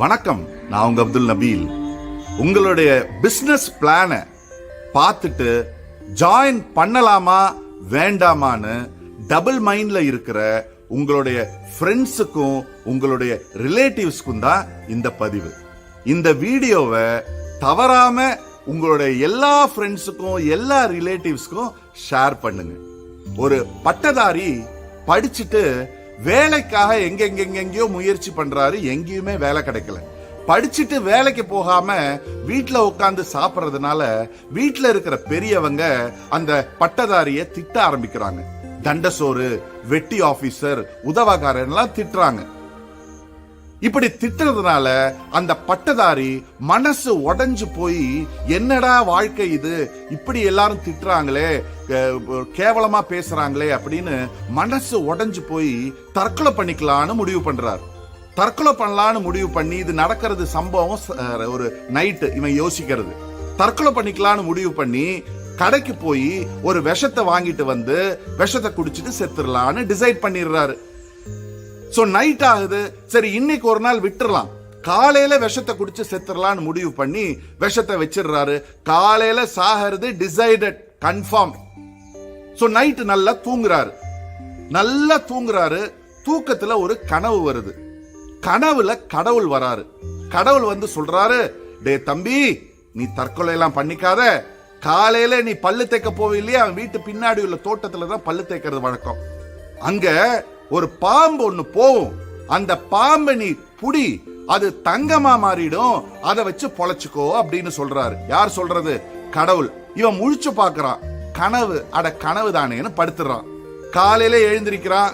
வணக்கம் நான் உங்க அப்துல் நபீல். உங்களுடைய பிசினஸ் பிளானை பார்த்துட்டு ஜாயின் பண்ணலாமா வேண்டாமான்னு டபுள் மைண்ட்ல இருக்கிற உங்களுடைய ஃப்ரெண்ட்ஸுக்கும் உங்களுடைய ரிலேட்டிவ்ஸ்க்கும் தான் இந்த பதிவு. இந்த வீடியோவை தவறாம உங்களுடைய எல்லா ஃப்ரெண்ட்ஸுக்கும் எல்லா ரிலேட்டிவ்ஸ்க்கும் ஷேர் பண்ணுங்க. ஒரு பட்டதாரி படிச்சுட்டு வேலைக்காக எங்கெங்கெங்கெங்கயோ முயற்சி பண்றாரு எங்கேயுமே வேலை கிடைக்கல. படிச்சுட்டு வேலைக்கு போகாம வீட்டுல உட்காந்து சாப்பிடுறதுனால வீட்டுல இருக்கிற பெரியவங்க அந்த பட்டதாரிய திட்ட ஆரம்பிக்கிறாங்க. தண்டசோறு வெட்டி ஆபீசர் உதவகாரன்லாம் எல்லாம் திட்டுறாங்க. இப்படி திட்டுறதுனால அந்த பட்டதாரி மனசு உடஞ்சு போய் என்னடா வாழ்க்கை இது? இப்படி எல்லாரும் திட்டுறாங்களே கேவலமா பேசுறாங்களே அப்படின்னு மனசு உடஞ்சு போய் தற்கொலை பண்ணிக்கலாம்னு முடிவு பண்றார். தற்கொலை பண்ணலான்னு முடிவு பண்ணி இது நடக்கிறது சம்பவம் ஒரு நைட்டு இவன் யோசிக்கிறது. தற்கொலை பண்ணிக்கலாம்னு முடிவு பண்ணி கடைக்கு போய் ஒரு விஷத்தை வாங்கிட்டு வந்து விஷத்தை குடிச்சிட்டு செத்துடலான்னு டிசைட் பண்ணிடுறாரு. சோ நைட் ஆகுது. சரி இன்னைக்கு ஒரு நாள் விட்டுறலாம். காலையில விஷத்தை குடிச்சு செத்துறலாம்னு முடிவு பண்ணி விஷத்தை வச்சிடுறாரு. காலையில சாகிறது டிசைடட் கன்ஃபார்ம் சோ நைட்டு நல்லா தூங்குறாரு. நல்லா தூங்குறாரு. தூக்கத்துல ஒரு கனவு வருது. கனவுல கடவுள் வராரு. கடவுள் வந்து சொல்றாரு டே தம்பி நீ தற்கொலை எல்லாம் பண்ணிக்காத. காலையில நீ பல்லு தேய்க்க போவே இல்லையா அவன் வீட்டு பின்னாடி உள்ள தோட்டத்துல தான் பல்லு தேய்க்கிறது வழக்கம். அங்க ஒரு பாம்பு ஒண்ணு போகும் அந்த பாம்பை நீ புடி அது தங்கமா மாறிடும். அதை வச்சு பொழைச்சுக்கோ அப்படின்னு சொல்றாரு. யார் சொல்றது? கடவுள். இவன் முழிச்சு பார்க்கறான். கனவு அட கனவு தானேன்னு படுத்துறான். காலையில எழுந்திருக்கிறான்.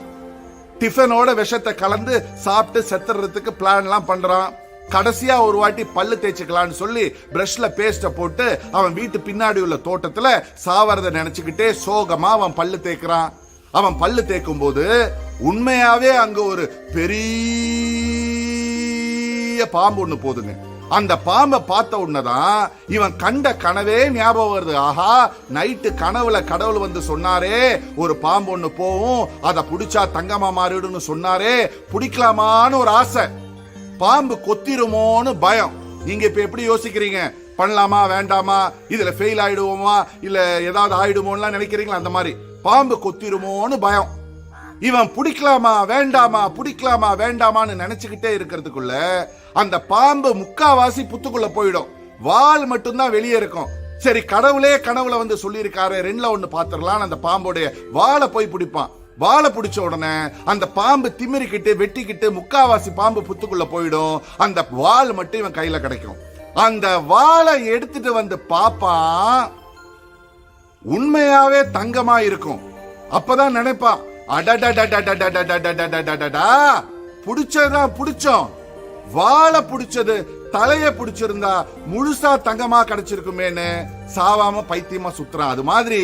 டிஃபனோட விஷத்தை கலந்து சாப்பிட்டு செத்துறதுக்கு பிளான் எல்லாம் பண்றான். கடைசியா ஒரு வாட்டி பல்லு தேய்ச்சிக்கலான்னு சொல்லி பிரஷ்ல பேஸ்ட போட்டு அவன் வீட்டு பின்னாடி உள்ள தோட்டத்துல சாவறத நினைச்சுக்கிட்டே சோகமா அவன் பல்லு தேய்க்கிறான். அவன் பல்லு தேய்க்கும் போது உண்மையாவே அங்க ஒரு பெரிய பாம்பு ஒண்ணு போதுங்க. அந்த பாம்பை பார்த்த உடனேதான் இவன் கண்ட கனவே ஞாபகம் வருது. ஆஹா நைட்டு கனவுல கடவுள் வந்து சொன்னாரே ஒரு பாம்பு ஒண்ணு போகும் அதை பிடிச்சா தங்கமா மாறிடுன்னு சொன்னாரே பிடிக்கலாமான்னு ஒரு ஆசை. பாம்பு கொத்திருமோன்னு பயம். நீங்க இப்ப எப்படி யோசிக்கிறீங்க? பண்ணலாமா வேண்டாமா? இதுல ஃபெயில் ஆயிடுவோமா? இல்ல ஏதாவது ஆயிடுமோன்னு நினைக்கிறீங்களா அந்த மாதிரி? பாம்பு கொத்திருமோன்னு பயம். இவன் பிடிக்கலாமா வேண்டாமா பிடிக்கலாமா வேண்டாமான்னு நினைச்சுக்கிட்டே இருக்கிறதுக்குள்ள அந்த பாம்பு முக்காவாசி புத்துக்குள்ள போயிடும். வால் மட்டும்தான் வெளியே இருக்கும். சரி கடவுளே கனவுல வந்து சொல்லியிருக்காரு ரெண்டுல ஒன்னு பாத்திரலாம் அந்த பாம்போடைய வாழை போய் பிடிப்பான். வாழை பிடிச்ச உடனே அந்த பாம்பு திமிரிக்கிட்டு வெட்டிக்கிட்டு முக்காவாசி பாம்பு புத்துக்குள்ள போயிடும். அந்த வால் மட்டும் இவன் கையில கிடைக்கும். அந்த வாழை எடுத்துட்டு வந்து பாப்பான் உண்மையாவே தங்கமா இருக்கும் அப்பதான் நினைப்பான் புடிச்சதுதான் புடிச்சோம் வாழ புடிச்சது தலைய புடிச்சிருந்தா முழுசா தங்கமா கிடைச்சிருக்குமேனு சாவாம பைத்தியமா சுத்துறான் அது மாதிரி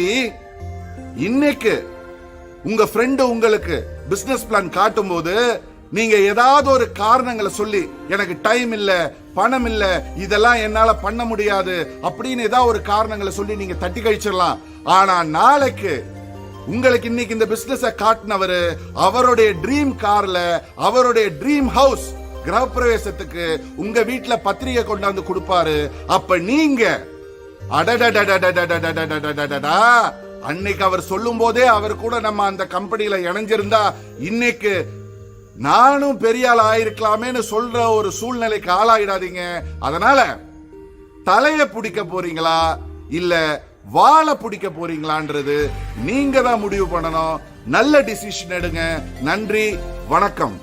இன்னைக்கு உங்க ஃப்ரெண்டு உங்களுக்கு பிசினஸ் பிளான் காட்டும் போது நீங்க ஏதாவது ஒரு காரணங்களை சொல்லி எனக்கு டைம் இல்லை பணம் இல்ல இதெல்லாம் என்னால பண்ண முடியாது அப்படின்னு ஏதாவது ஒரு காரணங்களை சொல்லி நீங்க தட்டி கழிச்சிடலாம். ஆனா நாளைக்கு உங்களுக்கு இன்னைக்கு இந்த பிசினஸ காட்டினவர் அவருடைய ட்ரீம் கார்ல அவருடைய ட்ரீம் ஹவுஸ் கிரகப்பிரவேசத்துக்கு உங்க வீட்டுல பத்திரிகை கொண்டாந்து கொடுப்பாரு. அப்ப நீங்க அன்னைக்கு அவர் சொல்லும் போதே அவர் கூட நம்ம அந்த கம்பெனியில இணைஞ்சிருந்தா இன்னைக்கு நானும் பெரிய ஆள் ஆயிருக்கலாமேன்னு சொல்ற ஒரு சூழ்நிலைக்கு ஆளாயிடாதீங்க. அதனால தலைய பிடிக்க போறீங்களா? இல்ல வாழை பிடிக்க போறீங்களான்றது நீங்க தான் முடிவு பண்ணணும். நல்ல டிசிஷன் எடுங்க. நன்றி வணக்கம்.